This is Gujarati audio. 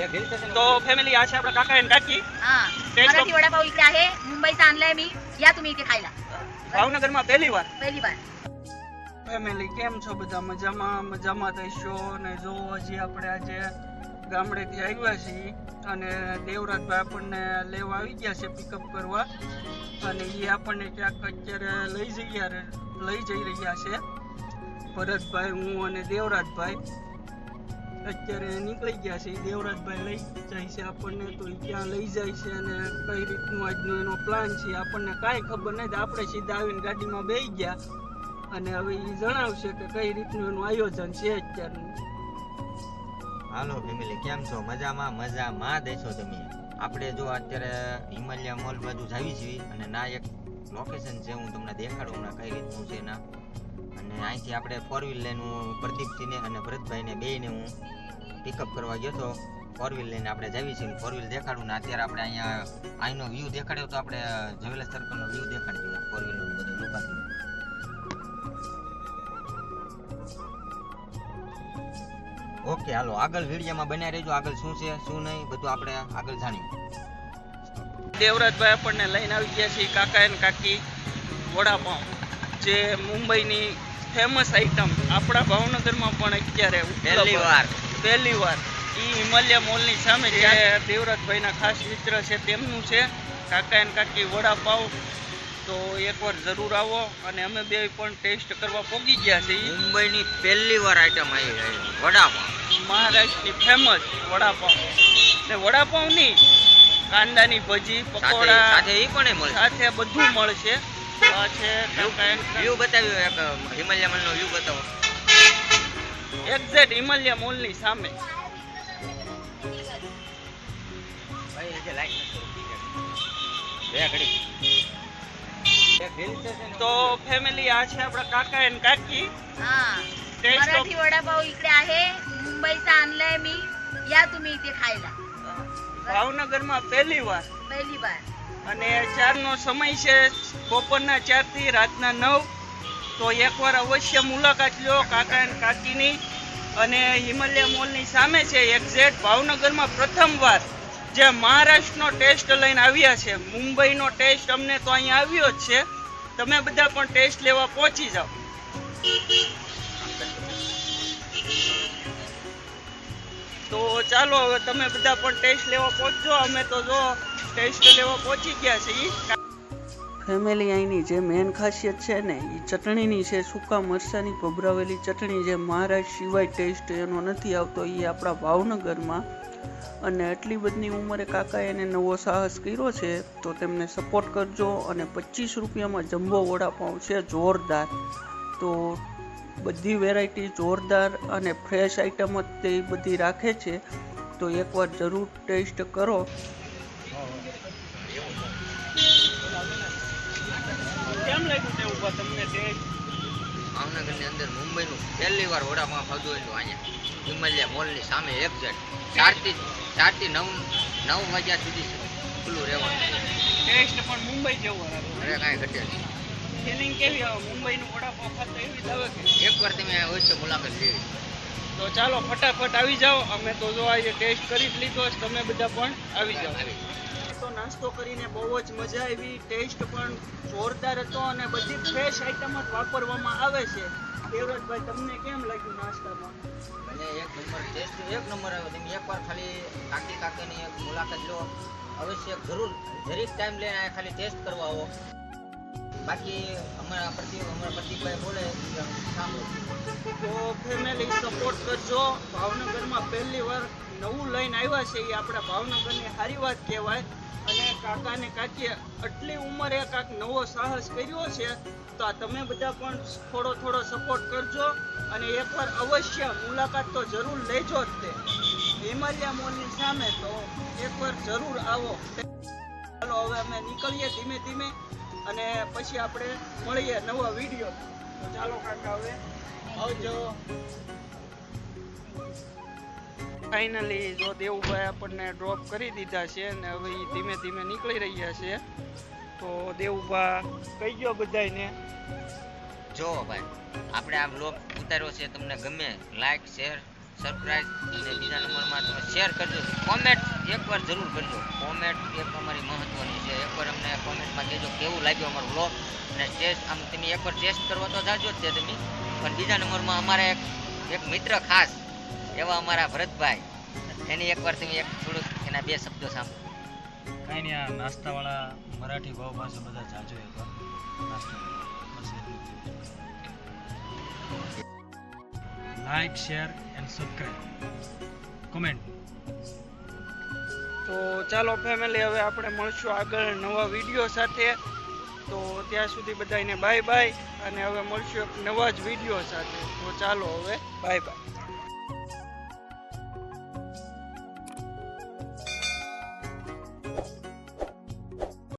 तो फॅमिली आज आपला काका आणि काकी हा टेस्ट मराठी वडापाव इकडे आहे मुंबईचा आणलाय मी या तुम्ही इथे खायला ભાવનગરમાં પહેલી વાર पहिली बार ફેમિલી કેમ છો બધા મજામાં મજામાં થઈશો અને જો હજી આપણે આજે ગામડેથી આવ્યા છીએ અને દેવરાજભાઈ આપણને લેવા આવી ગયા છે પિકઅપ કરવા અને એ આપણને ક્યાંક અત્યારે લઈ જઈ લઈ જઈ રહ્યા છે ભરતભાઈ હું અને દેવરાજભાઈ અત્યારે નીકળી ગયા છે. દેવરાજભાઈ લઈ જાય છે આપણને, તો ત્યાં લઈ જાય છે અને કઈ રીતનું આજનો એનો પ્લાન છે આપણને કાંઈ ખબર નથી. આપણે સીધા આવીને ગાડીમાં બેસી ગયા અને હવે એ જણાવશે કે કઈ રીતનું એનું આયોજન છે અત્યારનું. હાલો ફેમિલી, કેમ છો? મજામાં મજામાં દેશો તમે. આપણે જો અત્યારે હિમાલય મોલ બાજુ જાવી છીએ અને ના એક લોકેશન છે, હું તમને દેખાડું હમણાં કઈ રીતનું છે ના. અહીંથી આપણે ફોર વ્હીલ લઈને હું પ્રદીપસિંહને અને ભરતભાઈને બેયને હું પિકઅપ કરવા ગયો હતો ફોર વ્હીલ લઈને આપણે જાવી છીએ ફોર વ્હીલ દેખાડું ને અત્યારે આપણે અહીંયા અહીંનો વ્યૂ દેખાડ્યો તો આપણે જવેલા સર્કલનો વ્યૂ દેખાડી દઈએ ફોર વ્હીલનો બધો લોકાથી ઓકે હાલો, આગળ વિડીયોમાં બન્યા રહેજો. આગળ શું છે, શું નહીં, બધું આપણે આગળ જાણીએ. દેવરાજભાઈ આપણને લઈને આવી ગયા છે કાકા અને કાકી વડાપાઉં, જે મુંબઈની ફેમસ આઈટમ આપણા ભાવનગરમાં પણ અત્યારે પહેલી વાર. પહેલી વાર. એ હિમાલયા મોલની સામે જે દેવરાજભાઈના ખાસ મિત્ર છે તેમનું છે કાકા અને કાકી વડાપાઉં તો એકવાર જરૂર આવો અને અમે બે પણ ટેસ્ટ કરવા પોગી ગયા છે. મુંબઈની પહેલી વાર આઈટમ આવી વડાપાવ. મહારાષ્ટ્રની ફેમસ વડાપાવ. ને વડાપાઉં નહીં કાંદાની ભજી પકોડા સાથે એ પણ મળે સાથે બધું મળશે. છે કાકા and વ્યૂ બતાવ્યો એક હિમાલય મલનો વ્યૂ બતાવો એક્ઝેક્ટ હિમાલય મોલની સામે ભાઈ હજી લાઈટ બે ઘડી તો ફેમિલી આ છે આપણા કાકા અને કાકી हा टेस्ट मराठी वडापाव इकडे आहे मुंबईचा आणलाय मी या तुम्ही इथे खायला ભાવનગરમાં પહેલી વાર पहिली बार અને ચારનો સમય છે બપોરના ચારથી રાતના નવ. તો એકવાર અવશ્ય મુલાકાત લો કાકા અને કાકીની. અને હિમાલય મોલની સામે છે એક્ઝેક્ટ ભાવનગરમાં પ્રથમવાર જે મહારાષ્ટ્રનો ટેસ્ટ લઈને આવ્યા છે. મુંબઈનો ટેસ્ટ અમને તો અહીંયા આવ્યો જ છે. તમે બધા પણ ટેસ્ટ લેવા પહોંચી જાઓ. તો ચાલો હવે તમે બધા પણ ટેસ્ટ લેવા પહોંચજો. અમે તો જો ટેસ્ટ લેવા પહોંચી ગયા છે ફેમિલી અહીંની જે મેન ખાસિયત છે ને એ ચટણીની છે, સૂકા મરચાંની ભભરાવેલી ચટણી જે મહારાષ્ટ્ર સિવાય ટેસ્ટ એનો નથી આવતો એ આપણા ભાવનગરમાં. અને આટલી બધી ઉંમરે કાકાએ એને નવો સાહસ કર્યો છે, તો તેમને સપોર્ટ કરજો અને પચીસ રૂપિયામાં જમ્બો વડાપાઉં છે જોરદાર. તો બધી વેરાયટી જોરદાર અને ફ્રેશ આઈટમ જ તે બધી રાખે છે, તો એકવાર જરૂર ટેસ્ટ કરો. કેમ લાગ્યું તે ઉપર તમને ભાવનગરની અંદર મુંબઈનું પહેલી વાર વડાપાવ ખાધું એટલું અહીંયા. હિમાલય મોલની સામે એક્ઝેક્ટ ચારથી ચારથી નવ નવ વાગ્યા સુધી ખુલ્લું રહેવાનું ટેસ્ટ પણ મુંબઈ જેવો અરે કાંઈ ઘટે ફિલિંગ કેવી આવે મુંબઈનું વડાપાવ ખાતા એવી જ આવે કે એકવાર તમે અવશ્ય મુલાકાત લેવી. તો ચાલો ફટાફટ આવી જાઓ. અમે તો જો આજે ટેસ્ટ કરી જ લીધો છે તમે બધા પણ આવી જાઓ. તો નાસ્તો કરીને બહુ જ મજા આવી. ટેસ્ટ પણ જોરદાર હતો અને બધી ફ્રેશ આઈટમ જ વાપરવામાં આવે છે. દેવરાજભાઈ તમને કેમ લાગ્યું નાસ્તામાં? અને એક નંબર ટેસ્ટ એક નંબર આવ્યો. તમે એકવાર ખાલી કાકી કાકીની એક મુલાકાત લો. અવશ્ય જરૂર જરીક ટાઈમ લઈને ખાલી ટેસ્ટ કરવા આવો. બાકી અમારા પ્રતિ અમારા પ્રતિકભાઈ બોલે સાંભળો. તો ફેમિલી સપોર્ટ કરજો. ભાવનગરમાં પહેલી વાર નવું લઈને આવ્યા છે એ આપણા ભાવનગરની સારી વાત કહેવાય. અને કાકા ને કાકીએ આટલી ઉંમરે કાંક નવો સાહસ કર્યો છે, તો આ તમે બધા પણ થોડો થોડો સપોર્ટ કરજો અને એકવાર અવશ્ય મુલાકાત તો જરૂર લેજો જ તે. હિમાલયા મોલની સામે તો એકવાર જરૂર આવો. ચાલો હવે અમે નીકળીએ ધીમે ધીમે અને પછી આપણે મળીએ નવા વીડિયો તો ચાલો ફાઇનલી જો દેવુભાઈ આપણને ડ્રોપ કરી દીધા છે અને હવે એ ધીમે ધીમે નીકળી રહ્યા છે, તો દેવુભા કહી ગયો બધાને જો ભાઈ, આપણે આ બ્લોગ ઉતાર્યો છે, તમને ગમે લાઈક શેર સબસ્ક્રાઇબ અને બીજા નંબરમાં તમે શેર કરજો. કોમેન્ટ એકવાર જરૂર કરજો. કોમેન્ટ એક અમારી મહત્વની છે. એકવાર અમને કોમેન્ટમાં કહેજો કેવું લાગ્યું અમારું બ્લોગ અને ટેસ્ટ આમ તમે એકવાર ટેસ્ટ કરવા તો જાજો જ તે તમે. પણ બીજા નંબરમાં અમારા એક એક મિત્ર ખાસ, એવા અમારા ભરતભાઈ. એની એકવાર તમે એક થોડુંક એના બે શબ્દો સાંભળો. કાંઈ નહીં, આ નાસ્તાવાળા મરાઠી ભાવ પાસે બધા જાજો એકવાર નાસ્તો. બસ like share and subscribe comment તો ચાલો ફેમિલી હવે આપણે મળશું આગળ નવા વીડિયો સાથે. તો ત્યાં સુધી બધાને બાય બાય અને હવે મળશું એક નવા જ વીડિયો સાથે. તો ચાલો હવે બાય બાય